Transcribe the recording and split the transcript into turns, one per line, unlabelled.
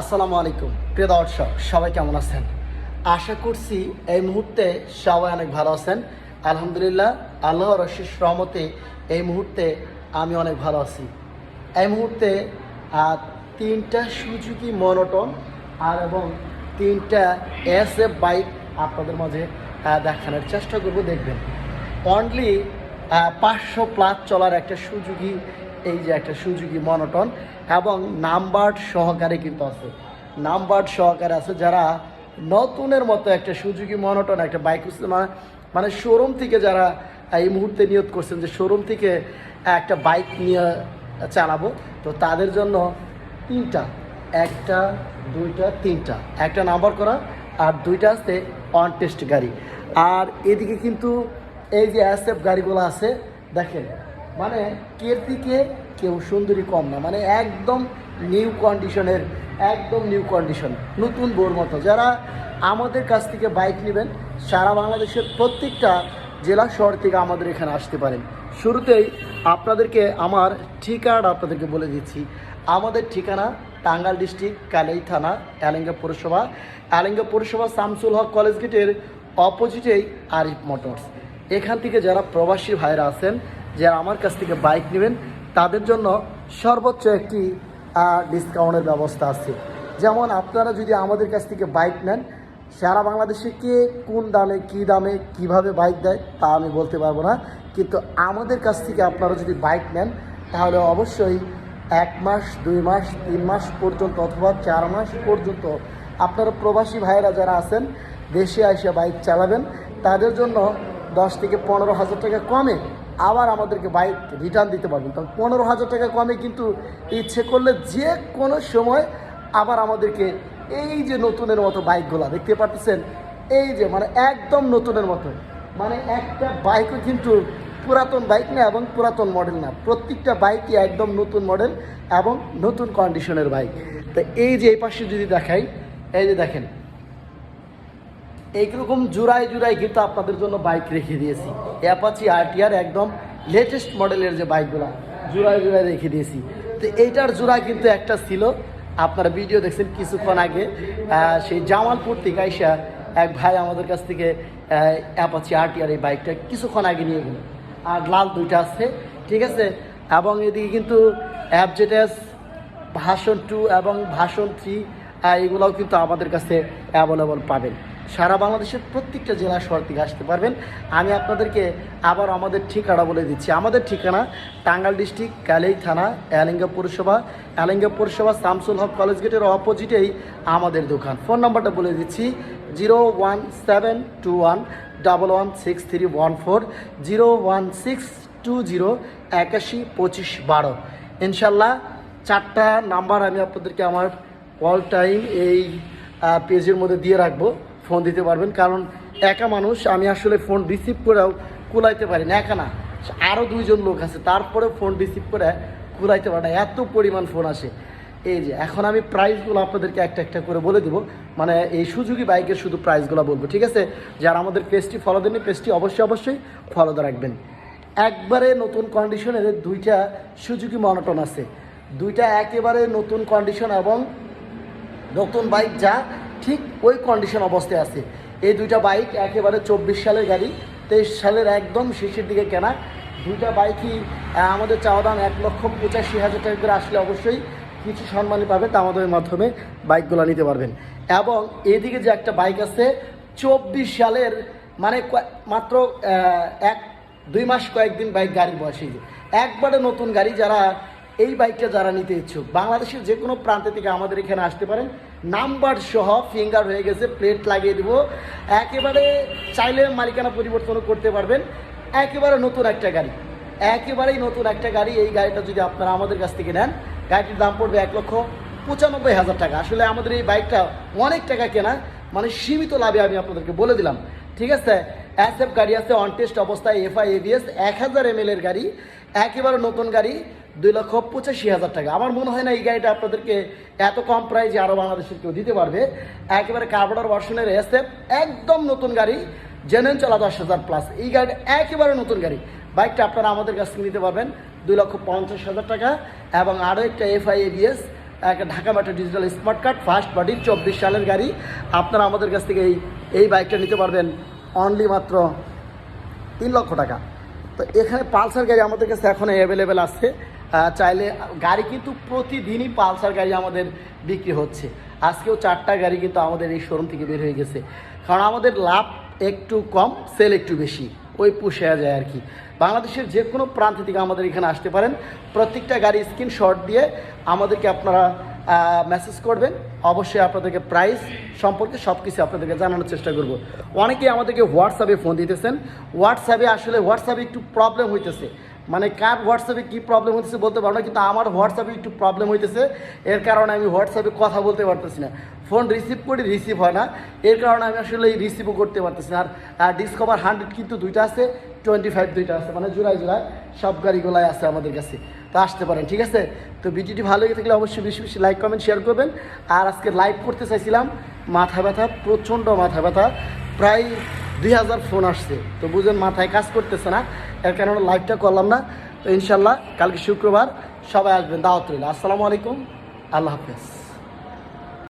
আসসালামু আলাইকুম। প্রিয় দর্শক, সবাই কেমন আছেন? আশা করছি এই মুহূর্তে সবাই অনেক ভালো আছেন। আলহামদুলিল্লাহ, আল্লাহর রশিস রহমতে এই মুহূর্তে আমি অনেক ভালো আছি। এই মুহূর্তে তিনটা সুজুকি মনোটন আর এবং তিনটা এস এফ বাইক আপনাদের মাঝে দেখানোর চেষ্টা করব। দেখবেন, অনলি পাঁচশো প্লাস চলার একটা সুযোগী এই যে একটা সুযোগী মনোটন এবং নাম্বার সহকারে কিন্তু আছে। নাম্বার সহকারে আছে যারা নতুনের মতো একটা সুযোগী মনোটন, একটা বাইক মানে শোরুম থেকে যারা এই মুহূর্তে নিয়োগ করছেন যে শোরুম থেকে একটা বাইক নিয়ে চালাবো, তো তাদের জন্য তিনটা, একটা, দুইটা, তিনটা। একটা নাম্বার করা আর দুইটা আছে অন টেস্ট গাড়ি। আর এদিকে কিন্তু এই যে অ্যাসেপ গাড়িগুলো আছে, দেখেন মানে কের কেউ সুন্দরী কম না মানে একদম নিউ কন্ডিশনের একদম নিউ কন্ডিশন নতুন বোর মতো। যারা আমাদের কাছ থেকে বাইক নেবেন, সারা বাংলাদেশের প্রত্যেকটা জেলা শহর থেকে আমাদের এখানে আসতে পারেন। শুরুতেই আপনাদেরকে আমার ঠিকানাটা আপনাদেরকে বলে দিচ্ছি। আমাদের ঠিকানা টাঙ্গাল ডিস্ট্রিক্ট, কালাই থানা, এলেঙ্গা পৌরসভা। এলেঙ্গা পৌরসভা শামসুল হক কলেজ গেটের অপোজিটেই আরিফ মোটরস। এখান থেকে যারা প্রবাসী ভাইরা আছেন যারা আমার কাছ থেকে বাইক নেবেন, তাদের জন্য সর্বোচ্চ একটি ডিসকাউন্টের ব্যবস্থা আছে। যেমন আপনারা যদি আমাদের কাছ থেকে বাইক নেন, সারা বাংলাদেশে কে কোন দামে, কি দামে, কীভাবে বাইক দেয় তা আমি বলতে পারব না। কিন্তু আমাদের কাছ থেকে আপনারা যদি বাইক নেন, তাহলে অবশ্যই এক মাস, দুই মাস, তিন মাস পর্যন্ত অথবা চার মাস পর্যন্ত আপনারা প্রবাসী ভাইয়েরা যারা আছেন, দেশে এসে বাইক চালাবেন, তাদের জন্য দশ থেকে পনেরো হাজার টাকা কমে আবার আমাদেরকে বাইক রিটার্ন দিতে পারবেন। তখন পনেরো হাজার টাকা কমে কিন্তু ইচ্ছে করলে যে কোনো সময় আবার আমাদেরকে এই যে নতুনের মতো বাইকগুলো, দেখতে পাচ্ছেন এই যে মানে একদম নতুনের মতো। মানে একটা বাইকও কিন্তু পুরাতন বাইক না এবং পুরাতন মডেল না। প্রত্যেকটা বাইকই একদম নতুন মডেল এবং নতুন কন্ডিশনের বাইক। তো এই যে এই পাশে যদি দেখাই, এই যে দেখেন এইরকম জোড়ায় জোড়ায় কিন্তু আপনাদের জন্য বাইক রেখে দিয়েছি। অ্যাপাচি আরটিআর একদম লেটেস্ট মডেলের যে বাইকগুলো জোড়ায় জোড়ায় রেখে দিয়েছি। তো এইটার জোড়া কিন্তু একটা ছিল। আপনারা ভিডিও দেখছেন কিছুক্ষণ আগে। সেই জামালপুর থেকে আইসা এক ভাই আমাদের কাছ থেকে অ্যাপাচি আরটিআর এই বাইকটা কিছুক্ষণ আগে নিয়ে গেল। আর লাল দুইটা আছে, ঠিক আছে? এবং এদিকে কিন্তু অ্যাপজেটাস ভাষণ টু এবং ভাষণ থ্রি এগুলোও কিন্তু আমাদের কাছে অ্যাভেলেবল পাবেন। সারা বাংলাদেশের প্রত্যেকটা জেলা শহর থেকে আসতে পারবেন। আমি আপনাদেরকে আবার আমাদের ঠিকানা বলে দিচ্ছি। আমাদের ঠিকানা টাঙ্গাল ডিস্ট্রিক্ট, কালেই থানা, এলিঙ্গা পৌরসভা। এলিঙ্গা পৌরসভা শামসুল হক কলেজ গেটের অপোজিটেই আমাদের দোকান। ফোন নাম্বারটা বলে দিচ্ছি, zero one seven two one double one six three one four, zero one six two zero একাশি পঁচিশ বারো। ইনশাল্লাহ চারটা নাম্বার আমি আপনাদেরকে আমার অল টাইম এই পেজের মধ্যে দিয়ে রাখব। ফোন দিতে পারবেন, কারণ একা মানুষ, আমি আসলে ফোন রিসিভ করেও কুলাইতে পারি না, একা না। আরও দুইজন লোক আছে তারপরে ফোন রিসিভ করে কুলাইতে পারে না, এত পরিমাণ ফোন আসে। এই যে, এখন আমি প্রাইসগুলো আপনাদেরকে একটা একটা করে বলে দিব মানে এই সুযোগী বাইকের শুধু প্রাইসগুলো বলব, ঠিক আছে? যারা আমাদের পেজটি ফলো দেননি পেজটি অবশ্যই অবশ্যই ফলো রাখবেন। একবারে নতুন কন্ডিশনের দুইটা সুজুকি মনোটন আছে। দুইটা একেবারে নতুন কন্ডিশন এবং নতুন বাইক যা ঠিক ওই কন্ডিশন অবস্থায় আছে। এই দুইটা বাইক একেবারে চব্বিশ সালের গাড়ি, তেইশ সালের একদম শেষের দিকে কেনা। দুইটা বাইকই আমাদের চাওয়া দাম এক লক্ষ পঁচাশি হাজার টাকা করে আসলে অবশ্যই কিছু সম্মানই পাবেন তা আমাদের মাধ্যমে বাইকগুলো নিতে পারবেন। এবং এদিকে যে একটা বাইক আছে, চব্বিশ সালের মানে মাত্র এক, দুই মাস কয়েকদিন বাইক গাড়ির বয়সে একবারে নতুন গাড়ি যারা এই বাইকটা যারা নিতে ইচ্ছুক, বাংলাদেশের যে কোনো প্রান্তে থেকে আমাদের এখানে আসতে পারেন। নাম্বার সহ ফিঙ্গার হয়ে গেছে, প্লেট লাগিয়ে দিব। একেবারে চাইলে মালিকানা পরিবর্তনও করতে পারবেন। একেবারে নতুন একটা গাড়ি। একেবারেই নতুন একটা গাড়ি। এই গাড়িটা যদি আপনারা আমাদের কাছ থেকে নেন, গাড়িটির দাম পড়বে এক লক্ষ পঁচানব্বই হাজার টাকা। আসলে আমাদের এই বাইকটা অনেক টাকা কেনা মানে সীমিত লাভে আমি আপনাদেরকে বলে দিলাম। ঠিক আছে? এসএফ গাড়ি আছে অন টেস্ট অবস্থায় এফআই এবিএস এক হাজার এম এর গাড়ি। একেবারে নতুন গাড়ি। দুই লক্ষ পঁচাশি হাজার টাকা। আমার মনে হয় না এই গাড়িটা আপনাদেরকে এত কম প্রাইজে আরও বাংলাদেশের কেউ দিতে পারবে। একেবারে কার্বোডার ভার্সনের এসএফ একদম নতুন গাড়ি জেনেন চলা দশ হাজার প্লাস এই গাড়িটা একেবারে নতুন গাড়ি। বাইকটা আপনারা আমাদের কাছ থেকে নিতে পারবেন দুই লক্ষ পঞ্চাশ হাজার টাকা এবং আরও একটা এফআই এবিএস একটা Dhaka metro digital smart card first body চব্বিশ সালের গাড়ি। আপনারা আমাদের কাছ থেকে এই এই বাইকটা নিতে পারবেন অনলি মাত্র তিন লক্ষ টাকা। তো এখানে পালসার গাড়ি আমাদের কাছে এখন অ্যাভেলেবেল আছে। চাইলে গাড়ি কিন্তু প্রতিদিনই পালসার গাড়ি আমাদের বিক্রি হচ্ছে। আজকেও চারটা গাড়ি কিন্তু আমাদের এই শোরুম থেকে বের হয়ে গেছে। কারণ আমাদের লাভ একটু কম সেল একটু বেশি। ওই পুষে যায় আর কি। বাংলাদেশের যে কোনো প্রান্ত থেকে আমাদের এখানে আসতে পারেন। প্রত্যেকটা গাড়ি স্ক্রিনশট দিয়ে আমাদেরকে আপনারা মেসেজ করবেন। অবশ্যই আপনাদেরকে প্রাইস সম্পর্কে সব কিছু আপনাদেরকে জানানোর চেষ্টা করব। অনেকেই আমাদেরকে হোয়াটসঅ্যাপে ফোন দিতেছেন। হোয়াটসঅ্যাপে আসলে হোয়াটসঅ্যাপে একটু প্রবলেম হইতেছে। মানে কার হোয়াটসঅ্যাপে কী প্রবলেম হতেছে বলতে পারব না, কিন্তু আমার হোয়াটসঅ্যাপে একটু প্রবলেম হইতেছে। এর কারণে আমি হোয়াটসঅ্যাপে কথা বলতে পারতেছি না। ফোন রিসিভ করি রিসিভ হয় না। এর কারণে আমি আসলে এই রিসিভও করতে পারতেছি না। আর ডিসকভার হান্ড্রেড কিন্তু দুইটা আছে টোয়েন্টি ফাইভ দুইটা আছে। মানে জোড়ায় জোড়ায় সব গাড়িগুলাই আছে আমাদের কাছে। তো আসতে পারেন, ঠিক আছে? তো ভিডিওটি ভালো লেগে থাকলে অবশ্যই বেশি বেশি লাইক কমেন্ট শেয়ার করবেন। আর আজকে লাইভ করতে চাইছিলাম, মাথা ব্যথা, প্রচণ্ড মাথা ব্যথা। প্রায় দুই হাজার ফোন আসছে। তো বুঝেন মাথায় কাজ করতেছে না, এর কারণে লাইভটা করলাম না। তো ইনশাল্লাহ কালকে শুক্রবার সবাই আসবেন, দাওয়াত রইল। আসসালামু আলাইকুম, আল্লাহ হাফেজ।